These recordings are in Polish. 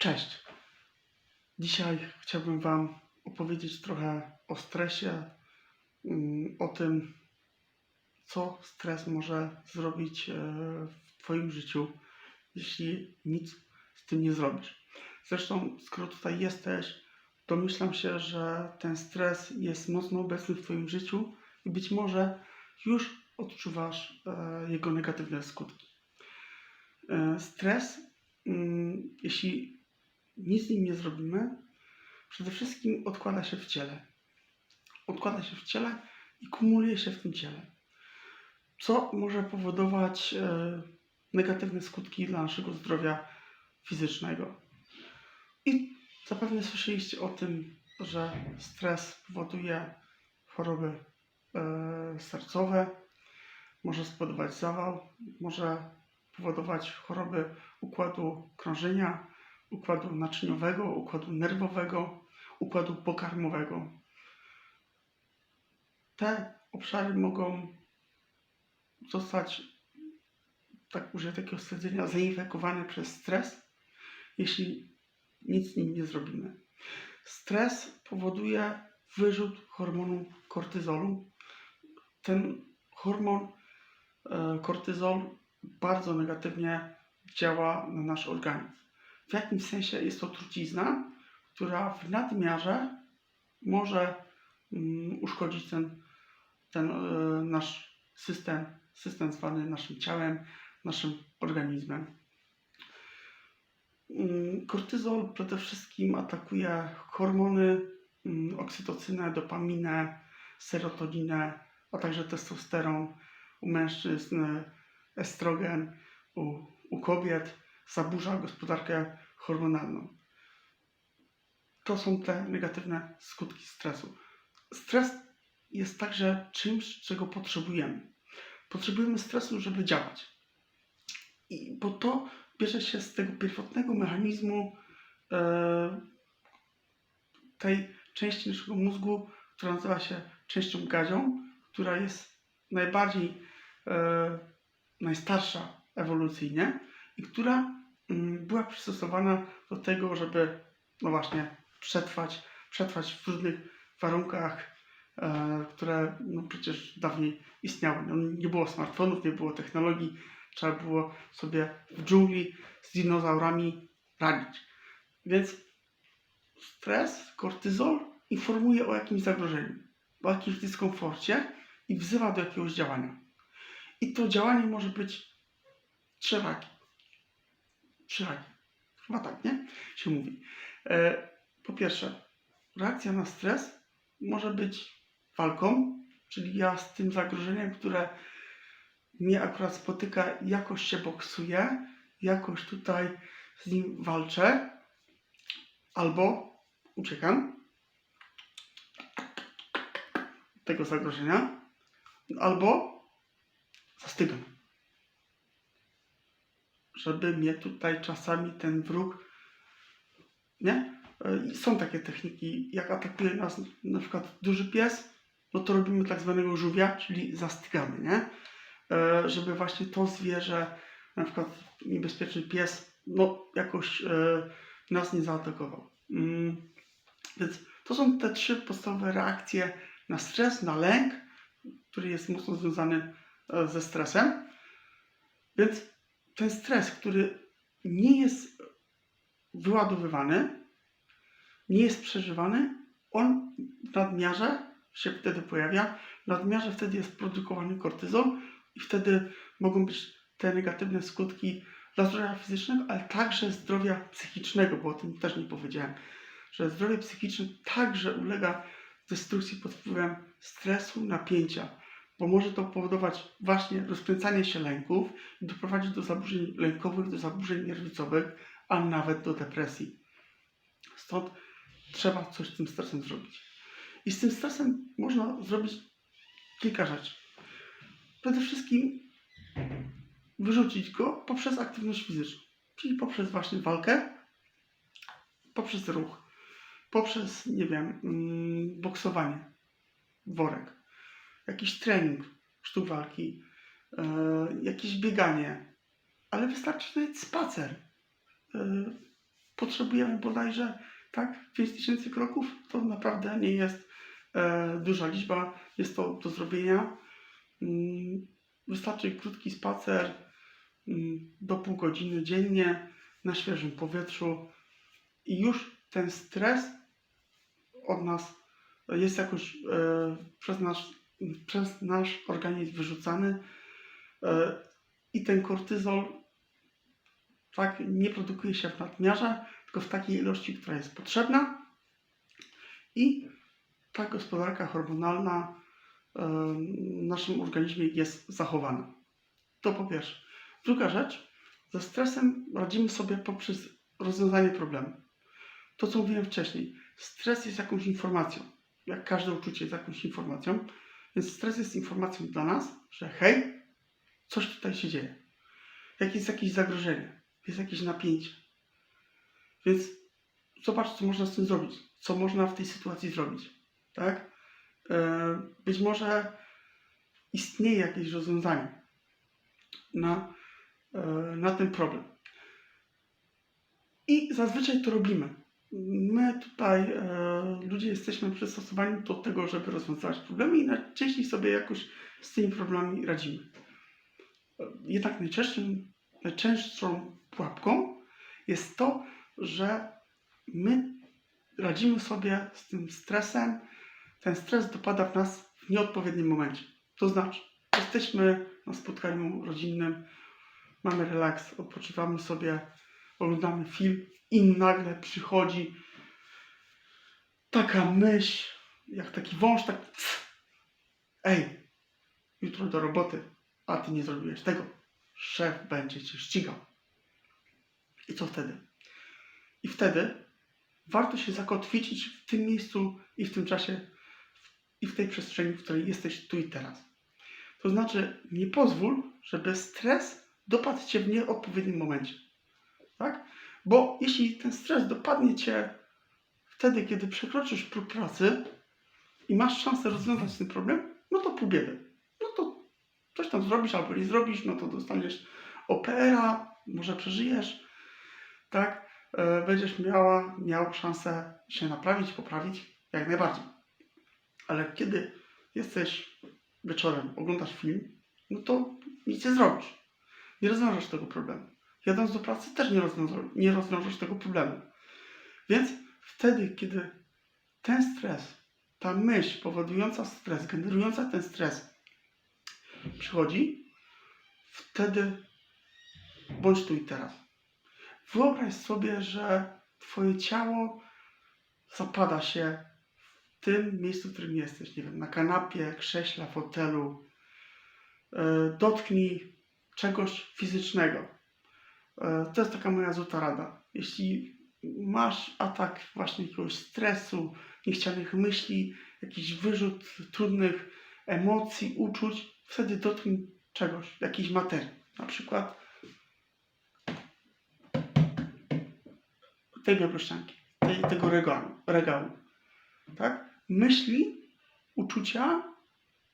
Cześć. Dzisiaj chciałbym Wam opowiedzieć trochę o stresie, mm, o tym, co stres może zrobić e, w Twoim życiu, jeśli nic z tym nie zrobisz. Zresztą, skoro tutaj jesteś, domyślam się, że ten stres jest mocno obecny w Twoim życiu i być może już odczuwasz e, jego negatywne skutki. E, Stres, mm, jeśli nic z nim nie zrobimy, przede wszystkim odkłada się w ciele. Odkłada się w ciele i kumuluje się w tym ciele. Co może powodować e, negatywne skutki dla naszego zdrowia fizycznego. I zapewne słyszeliście o tym, że stres powoduje choroby e, sercowe, może spowodować zawał, może powodować choroby układu krążenia, układu naczyniowego, układu nerwowego, układu pokarmowego. Te obszary mogą zostać, tak użyję takiego stwierdzenia, zainfekowane przez stres, jeśli nic z nim nie zrobimy. Stres powoduje wyrzut hormonu kortyzolu. Ten hormon e, kortyzol bardzo negatywnie działa na nasz organizm. W jakimś sensie jest to trucizna, która w nadmiarze może mm, uszkodzić ten, ten e, nasz system, system zwany naszym ciałem, naszym organizmem. Mm, Kortyzol przede wszystkim atakuje hormony, mm, oksytocynę, dopaminę, serotoninę, a także testosteron u mężczyzn, estrogen u, u kobiet, zaburza gospodarkę hormonalną. To są te negatywne skutki stresu. Stres jest także czymś, czego potrzebujemy. Potrzebujemy stresu, żeby działać. I bo to bierze się z tego pierwotnego mechanizmu e, tej części naszego mózgu, która nazywa się częścią gazią, która jest najbardziej e, najstarsza ewolucyjnie i która była przystosowana do tego, żeby no właśnie przetrwać, przetrwać w różnych warunkach, e, które no przecież dawniej istniały. No, nie było smartfonów, nie było technologii, trzeba było sobie w dżungli z dinozaurami radzić. Więc stres, kortyzol informuje o jakimś zagrożeniu, o jakimś dyskomforcie i wzywa do jakiegoś działania. I to działanie może być trzerakie. Trzerakie. Chyba tak, nie? Się mówi. E, po pierwsze, reakcja na stres może być walką, czyli ja z tym zagrożeniem, które mnie akurat spotyka, jakoś się boksuję, jakoś tutaj z nim walczę, albo uciekam tego zagrożenia, albo zastygam. Żeby mnie tutaj czasami ten wróg, nie? E, Są takie techniki, jak atakuje nas na przykład duży pies, no to robimy tak zwanego żółwia, czyli zastygamy, nie? E, Żeby właśnie to zwierzę, na przykład niebezpieczny pies, no jakoś e, nas nie zaatakował. Mm, Więc to są te trzy podstawowe reakcje na stres, na lęk, który jest mocno związany ze stresem. Więc ten stres, który nie jest wyładowywany, nie jest przeżywany, on w nadmiarze się wtedy pojawia. W nadmiarze wtedy jest produkowany kortyzol i wtedy mogą być te negatywne skutki dla zdrowia fizycznego, ale także zdrowia psychicznego, bo o tym też nie powiedziałem, że zdrowie psychiczne także ulega destrukcji pod wpływem stresu, napięcia, bo może to powodować właśnie rozkręcanie się lęków i doprowadzić do zaburzeń lękowych, do zaburzeń nerwicowych, a nawet do depresji. Stąd trzeba coś z tym stresem zrobić. I z tym stresem można zrobić kilka rzeczy. Przede wszystkim wyrzucić go poprzez aktywność fizyczną, czyli poprzez właśnie walkę, poprzez ruch, poprzez, nie wiem, mm, boksowanie, worek, jakiś trening sztuk walki, e, jakieś bieganie, ale wystarczy nawet spacer. E, potrzebujemy bodajże tak 5000 kroków. To naprawdę nie jest e, duża liczba. Jest to do zrobienia. Mm, wystarczy krótki spacer mm, do pół godziny dziennie na świeżym powietrzu i już ten stres od nas jest jakoś przez, nasz, przez nasz organizm wyrzucany e, i ten kortyzol tak nie produkuje się w nadmiarze, tylko w takiej ilości, która jest potrzebna i ta gospodarka hormonalna e, w naszym organizmie jest zachowana. To po pierwsze. Druga rzecz, ze stresem radzimy sobie poprzez rozwiązanie problemu. To, co mówiłem wcześniej, stres jest jakąś informacją. Jak każde uczucie jest jakąś informacją. Więc stres jest informacją dla nas, że hej, coś tutaj się dzieje. Jak jest jakieś zagrożenie, jest jakieś napięcie. Więc zobacz, co można z tym zrobić. Co można w tej sytuacji zrobić. Tak? E, Być może istnieje jakieś rozwiązanie na, e, na ten problem. I zazwyczaj to robimy. My tutaj, e, ludzie, jesteśmy przystosowani do tego, żeby rozwiązywać problemy i najczęściej sobie jakoś z tymi problemami radzimy. Jednak najczęstszym, najczęstszą pułapką jest to, że my radzimy sobie z tym stresem. Ten stres dopada w nas w nieodpowiednim momencie. To znaczy, jesteśmy na spotkaniu rodzinnym, mamy relaks, odpoczywamy sobie, oglądamy film i nagle przychodzi taka myśl, jak taki wąż, tak ej, jutro do roboty, a ty nie zrobiłeś tego. Szef będzie cię ścigał. I co wtedy? I wtedy warto się zakotwiczyć w tym miejscu i w tym czasie i w tej przestrzeni, w której jesteś tu i teraz. To znaczy, nie pozwól, żeby stres dopadł cię w nieodpowiednim momencie. Tak? Bo jeśli ten stres dopadnie cię wtedy, kiedy przekroczysz próg pracy i masz szansę rozwiązać ten problem, no to pół biedy. No to coś tam zrobisz albo nie zrobisz, no to dostaniesz OPR-a, może przeżyjesz, tak? E, Będziesz miała, miał szansę się naprawić, poprawić, jak najbardziej. Ale kiedy jesteś wieczorem, oglądasz film, no to nic nie zrobisz. Nie rozwiążesz tego problemu. Jadąc do pracy też nie, rozwiążesz, nie rozwiążesz tego problemu. Więc wtedy, kiedy ten stres, ta myśl powodująca stres, generująca ten stres przychodzi, wtedy bądź tu i teraz. Wyobraź sobie, że Twoje ciało zapada się w tym miejscu, w którym jesteś. Nie wiem, na kanapie, krześle, fotelu. E, Dotknij czegoś fizycznego. E, To jest taka moja złota rada. Jeśli masz atak właśnie jakiegoś stresu, niechcianych myśli, jakiś wyrzut trudnych emocji, uczuć, wtedy dotknij czegoś, jakiejś materii. Na przykład tej białkościanki, tej, tego regału, regału. Tak? Myśli, uczucia,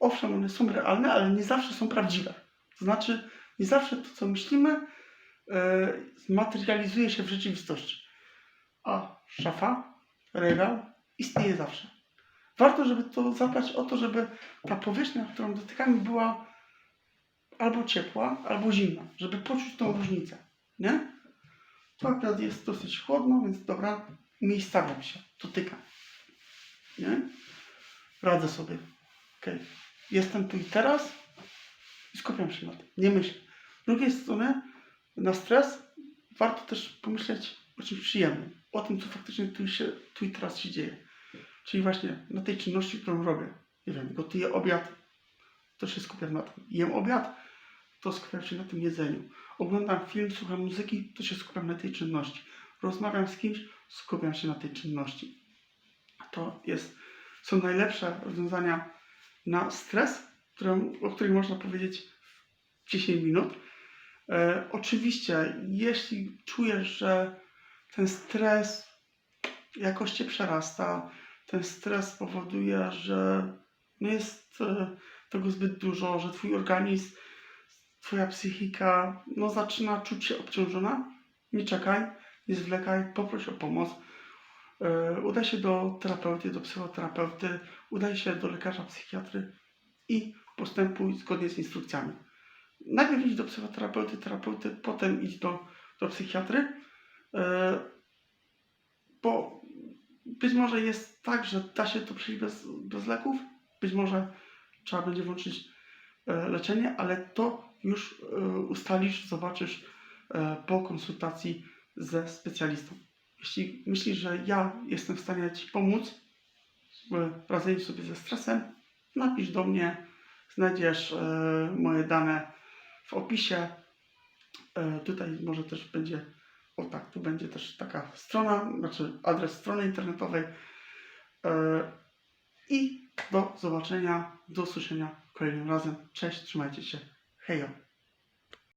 owszem, one są realne, ale nie zawsze są prawdziwe. To znaczy, nie zawsze to, co myślimy, zmaterializuje się w rzeczywistości. A szafa, regał istnieje zawsze. Warto, żeby to zadbać o to, żeby ta powierzchnia, którą dotykamy, była albo ciepła, albo zimna, żeby poczuć tą różnicę. Nie? Tu akurat jest dosyć chłodno, więc dobra, miejscawiam się, dotykam. Nie? Radzę sobie. Ok. Jestem tu i teraz i skupiam się na tym. Nie myślę. Z drugiej strony, na stres warto też pomyśleć o czymś przyjemnym. O tym, co faktycznie tu, się, tu i teraz się dzieje. Czyli właśnie na tej czynności, którą robię. Nie wiem, gotuję obiad, to się skupiam na tym. Jem obiad, to skupiam się na tym jedzeniu. Oglądam film, słucham muzyki, to się skupiam na tej czynności. Rozmawiam z kimś, skupiam się na tej czynności. To jest, są najlepsze rozwiązania na stres, które, o których można powiedzieć w 10 minut. E, oczywiście, jeśli czujesz, że ten stres jakoś cię przerasta, ten stres powoduje, że jest e, tego zbyt dużo, że twój organizm, twoja psychika no, zaczyna czuć się obciążona, nie czekaj. nie zwlekaj, poproś o pomoc. E, Udaj się do terapeuty, do psychoterapeuty, udaj się do lekarza psychiatry i postępuj zgodnie z instrukcjami. Najpierw idź do psychoterapeuty, terapeuty, potem idź do, do psychiatry, e, bo być może jest tak, że da się to przejść bez, bez leków, być może trzeba będzie włączyć e, leczenie, ale to już e, ustalisz, zobaczysz po konsultacji ze specjalistą. Jeśli myślisz, że ja jestem w stanie Ci pomóc w radzeniu sobie ze stresem, napisz do mnie, znajdziesz moje dane w opisie. E, tutaj może też będzie, o tak, tu będzie też taka strona, znaczy adres strony internetowej. E, I do zobaczenia, do usłyszenia kolejnym razem. Cześć, trzymajcie się. Hejo.